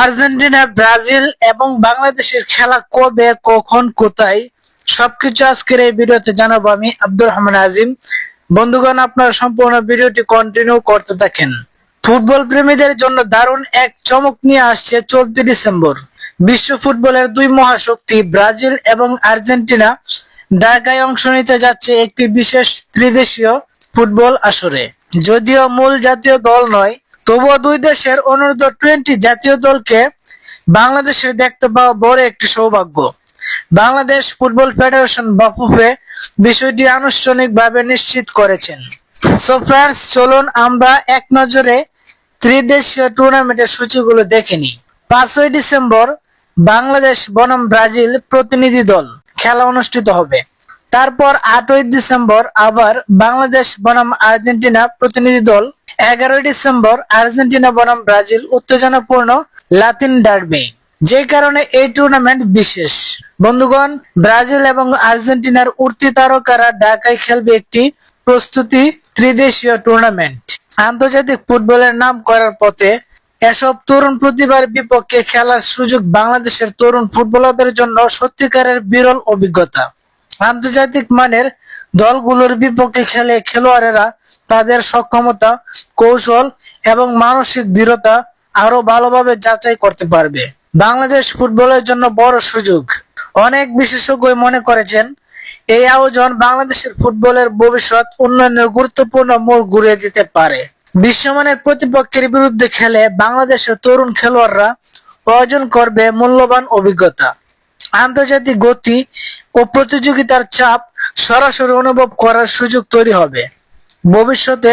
Argentina, Brazil এবং বাংলাদেশের খেলা কবে, কখন, কোথায়, সবকিছু আজকের এই ভিডিওতে জানাব আমি আব্দুর রহমান আজিম। বন্ধুগণ, আপনারা সম্পূর্ণ ভিডিওটি কন্টিনিউ করতে থাকেন। ফুটবল প্রেমীদের জন্য দারুণ এক চমক নিয়ে আসছে চলতি ডিসেম্বর। বিশ্ব ফুটবলের দুই মহাশক্তি ব্রাজিল এবং আর্জেন্টিনা ঢাকায় অংশ নিতে যাচ্ছে একটি বিশেষ ত্রিদেশীয় ফুটবল আসরে। যদিও মূল জাতীয় দল নয় তবুও দুই দেশের অনূর্ধ্ব টোয়েন্টি জাতীয় দলকে বাংলাদেশের দেখতে পাওয়া বড় একটি সৌভাগ্য। বাংলাদেশ ফুটবল ফেডারেশন বাফুফে বিষয়টি আনুষ্ঠানিকভাবে নিশ্চিত করেছেন। সো ফ্রেন্ডস, চলুন আমরা এক নজরে ত্রিদেশীয় টুর্নামেন্টের সূচিগুলো দেখে নিই। পাঁচই ডিসেম্বর বাংলাদেশ, বনাম, ব্রাজিল প্রতিনিধি দল খেলা অনুষ্ঠিত হবে। তারপর আটই ডিসেম্বর আবার বাংলাদেশ, বনাম, আর্জেন্টিনা প্রতিনিধি দল এগারোই ডিসেম্বর আর্জেন্টিনা বনাম ব্রাজিল উত্তেজনাপূর্ণ লাতিন ডার্বি। যে কারণে এই টুর্নামেন্ট বিশেষ। বন্ধুগণ, ব্রাজিল এবং আর্জেন্টিনার উঠতি তারকারা ঢাকায় খেলবে একটি প্রস্তুতি ত্রিদেশীয় টুর্নামেন্ট। আন্তর্জাতিক ফুটবলের নাম করার পথে এসব তরুণ প্রতিভার বিপক্ষে খেলার সুযোগ বাংলাদেশের তরুণ ফুটবলারদের জন্য সত্যিকারের বিরল অভিজ্ঞতা। আন্তর্জাতিক মানের দলগুলোর বিপক্ষে খেলে খেলোয়াড়েরা তাদের সক্ষমতা, কৌশল এবং মানসিক দৃঢ়তা আরও ভালোভাবে যাচাই করতে পারবে। বাংলাদেশ ফুটবলের জন্য বড় সুযোগ। অনেক বিশেষজ্ঞ মনে করেছেন, এই আয়োজন বাংলাদেশের ফুটবলের ভবিষ্যৎ উন্নয়নের গুরুত্বপূর্ণ মোড় ঘুরিয়ে দিতে পারে। বিশ্বমানের প্রতিপক্ষের বিরুদ্ধে খেলে বাংলাদেশের তরুণ খেলোয়াড়রা অর্জন করবে মূল্যবান অভিজ্ঞতা। আন্তর্জাতিক গতি ও প্রতিযোগিতার চাপ সরাসরি অনুভব করার সুযোগ তৈরি হবে। ভবিষ্যতে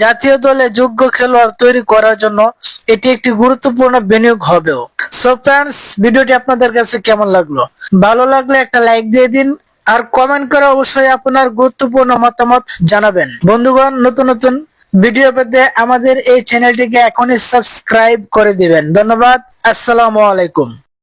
জাতীয় দলে যোগ্য খেলোয়াড় তৈরি করার জন্য এটি একটি গুরুত্বপূর্ণ বিনিয়োগ হবেও। সো ফ্রেন্ডস ভিডিওটি আপনাদের কাছে কেমন লাগল? ভালো লাগলে একটা লাইক দিয়ে দিন আর কমেন্ট করে অবশ্যই আপনার গুরুত্বপূর্ণ মতামত জানাবেন। বন্ধুগণ, নতুন নতুন ভিডিও পেতে আমাদের এই চ্যানেলটিকে এখনই সাবস্ক্রাইব করে দিবেন। ধন্যবাদ, আসসালামু আলাইকুম।